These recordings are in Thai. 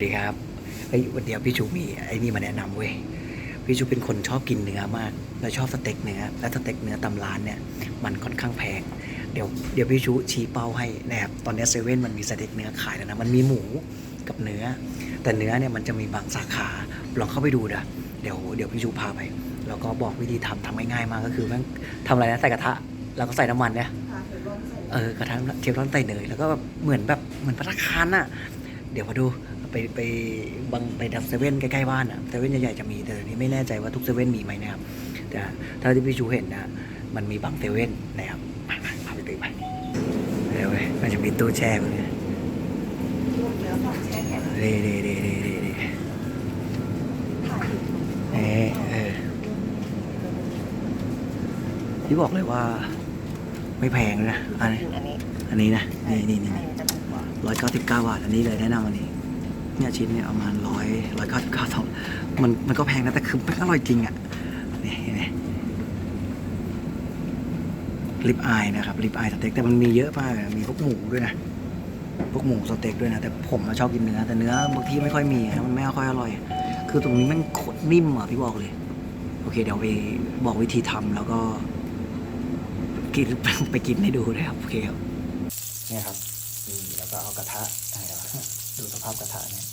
สวัสดีครับเฮ้ยวันเดียวพี่ชูมีไอ้นี่มาแนะนำเว้ย พี่ชูเป็นคนชอบกินเนื้อมาก และชอบสเต็กเนื้อ และสเต็กเนื้อตำร้านเนี่ย มันค่อนข้างแพง เดี๋ยวเดี๋ยวพี่ชูชี้เป้าให้นะครับ ตอนนี้เซเว่นมันมีสเต็กเนื้อขายแล้วนะ มันมีหมูกับเนื้อ แต่เนื้อเนี่ยมันจะมีบางสาขา ลองเข้าไปดูนะเดี๋ยวเดี๋ยวพี่ชูพาไป แล้วก็บอกวิธีทำทำง่ายๆมากก็คือแม่งทำอะไรนะใส่กระทะ แล้วก็ใส่น้ำมันเนี่ย เออกระทั่งเทฟลอนใส่เนย แล้วก็แบบเหมือนแบบเหมือนพัตคารน่ะ เดี๋ยวมาดู ไปไปบางไปดับเซเว่นใกล้ๆบ้านอะเซเว่นใหญ่ๆจะมีแต่นี้ไม่แน่ใจว่าทุกเซเว่นมีไหมนะครับแต่ถ้าที่พี่ชูเห็นนะมันมีบางเซเว่นนะครับมาพาไปดูไปเดี๋ยวเว้ยมันจะมีตู้แช่พวกนี้เร่เร่เร่เร่เร่เร่เออเออพี่บอกเลยว่า ไม่แพงนะอันนี้อันนี้นะนี่นี่นี่ร้อยเก้าสิบเก้าบาทอันนี้เลยแนะนำอันนี้ เนี่ยชิ้นเนี่ยประมาณร้อยร้อยเก้าสิบเก้าสองมันมันก็แพงนะแต่คือมันอร่อยจริงอะนี่เห็นไหมลิปอายนะครับลิปอายสเต็กแต่มันมีเยอะมากมีพวกหมูด้วยนะพวกหมูสเต็กด้วยนะแต่ผมอะชอบกินเนื้อแต่เนื้อบางทีไม่ค่อยมีนะมันไม่ค่อยอร่อย คือตรงนี้มันโคตรนิ่มอะพี่บอกเลย โอเค เดี๋ยวไปบอกวิธีทำแล้วก็กินไปกินให้ดูนะครับโอเคครับเนี่ยครับนี่แล้วก็เอากระทะ ดูสภาพกระทะเนี่ย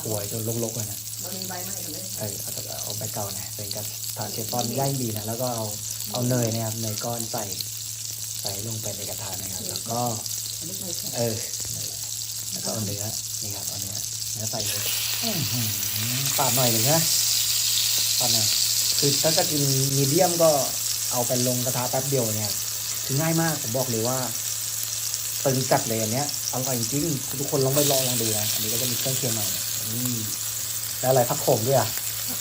ควยจนลกๆเลยนะมันมีใบไม้กันเลยเออเอาแต่เอาแบกเก่านะเป็นกระทะเชฟตอนย่างดีนะแล้วก็เอาเอาเนยเนะครับเนยก้อนใส่ใส่ลงไปในกระทะนะครับ แล้วก็อันนี้ไม่ใช่เออนั่นแหละแล้วก็เอาเนื้อนี่ครับเอาเนื้อเนื้อใส่เลยอื้อหือปาดหน่อยหนึ่งนะปาดหน่อยคือถ้าจะกินมีเดียมก็เอาไปลงกระทะแป๊บเดียวเนี่ยครับคือง่ายมากผมบอกเลยว่า ตึงจัดเลยอันเนี้ยอร่อยจริงทุกคนลองไปลองลองดูนะอันนี้ก็จะมีเครื่องเคียงหน่อยอืมแล้วอะไรผักโขมด้วยอะ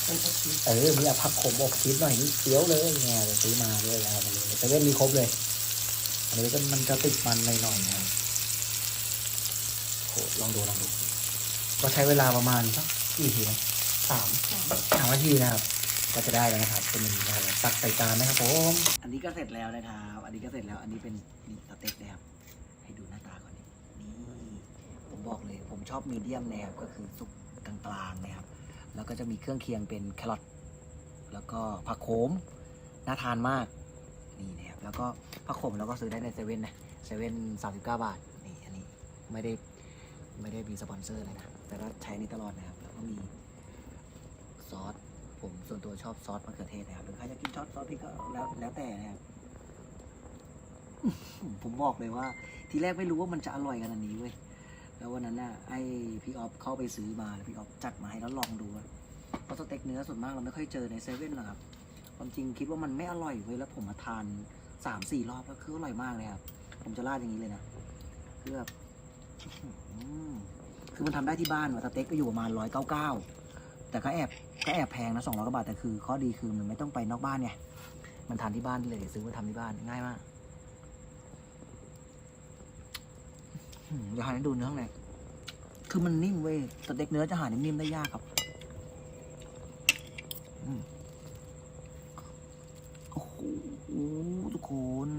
เป็นผักชีเออมีอะผักโขมอบชีสหน่อยนี่เฟี้ยวเลยไงเดี๋ยวซื้อมาด้วยนะครับมันเลยแต่เว่นมีครบเลยอันนี้ก็มันจะติดมันหน่อยๆนะครับโหลองดูลองดู ก็ใช้เวลาประมาณสักกี่ทีนะสามสามนาทีนะครับก็จะได้แล้วนะครับ เป็นอย่างนี้นะครับตักใส่จานนะครับผม อันนี้ก็เสร็จแล้วนะครับ อันนี้ก็เสร็จแล้ว อันนี้เป็นนี่สเต็กนะครับ ให้ดูหน้าตาก่อนนี่นี่ ผม บอกเลย ผมชอบมีเดียมนะครับก็คือสุกกลางๆนะครับ แล้วก็จะมีเครื่องเคียงเป็นแครอทแล้วก็ผักโขมน่าทานมากนี่นะครับแล้วก็ผักโขมเราก็ซื้อได้ในเซเว่นนะเซเว่นสามสิบเก้าบาทนี่อันนี้ไม่ได้ไม่ได้มีสปอนเซอร์เลยนะแต่ก็ใช้นี่ตลอดนะครับ แล้วก็มีซอสผมส่วนตัวชอบซอสมะเขือเทศนะครับหรือใครจะกินซอสซอสพริกก็แล้วแล้วแต่นะครับผมบอกเลยว่า ทีแรกไม่รู้ว่ามันจะอร่อยขนาดนี้เว้ย แล้ววันนั้นน่ะไอ้พี่ออฟเข้าไปซื้อมาแล้วพี่ออฟจัดมาให้แล้วลองดูเพราะสเต็กเนื้อส่วนมากเราไม่ค่อยเจอในเซเว่นหรอกครับความจริงคิดว่ามันไม่อร่อยเว้ยแล้วผมมาทานสามสี่รอบแล้วคืออร่อยมากเลยครับผมจะราดอย่างนี้เลยนะคือแบบอื้อคือมันทำได้ที่บ้านว่ะสเต็กก็อยู่ประมาณร้อยเก้าเก้าแต่ก็แอบก็แอบแพงนะสองร้อยกว่าบาทแต่คือข้อดีคือมันไม่ต้องไปนอกบ้านไงมันทานที่บ้านเลยซื้อมาทำที่บ้านง่ายมากอื้อหือ เดี๋ยวหาให้ดูเนื้อข้างในคือมันนิ่มเว้ยสเต็กเนื้อจะหานิ่มๆได้ยากครับโอ้โหทุกคน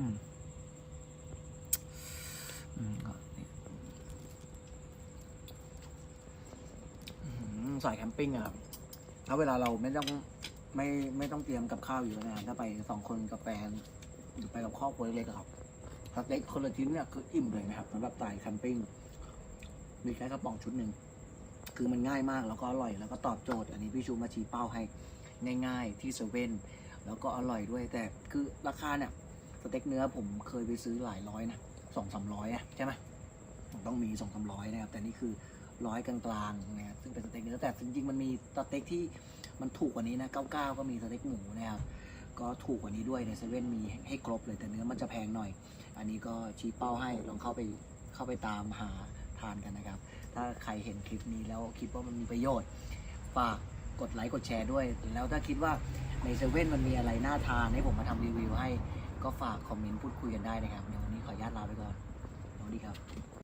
สายแคมปิ้งอะครับแล้วเวลาเราไม่ต้องไม่ไม่ต้องเตรียมกับข้าวอยู่แล้วนะครับถ้าไปสองคนกับแฟนหรือไปกับครอบครัวเล็กๆครับ สเต็กคนละชิ้นเนี่ยคืออิ่มเลยนะครับสำหรับสายแคมปิ้งมีแค่กระป๋องชุดหนึ่งคือมันง่ายมากแล้วก็อร่อยแล้วก็ตอบโจทย์ อันนี้พี่ชูมาชี้เป้าให้ง่าย ๆ ที่เซเว่นแล้วก็อร่อยด้วยแต่คือราคาเนี่ยสเต็กเนื้อผมเคยไปซื้อหลายร้อยนะสองสามร้อยอะใช่ไหมต้องมีสองสามร้อยนะครับ แต่นี่คือร้อยกลางๆนะครับซึ่งเป็นสเต็กเนื้อแต่จริงๆมันมีสเต็กที่มันถูกกว่านี้นะเก้าเก้าก็มีสเต็กหมูนะครับก็ถูกกว่านี้ด้วยในเซเว่นมีให้ครบเลยแต่เนื้อมันจะแพงหน่อย อันนี้ก็ชี้เป้าให้ลองเข้าไปเข้าไปตามหาทานกันนะครับ ถ้าใครเห็นคลิปนี้แล้วคิดว่ามันมีประโยชน์ฝากกดไลค์กดแชร์ด้วย แล้วถ้าคิดว่าในเซเว่นมันมีอะไรน่าทานให้ผมมาทำรีวิวให้ก็ฝากคอมเมนต์พูดคุยกันได้นะครับเดี๋ยววันนี้ขออนุญาตลาไปก่อนสวัสดีครับ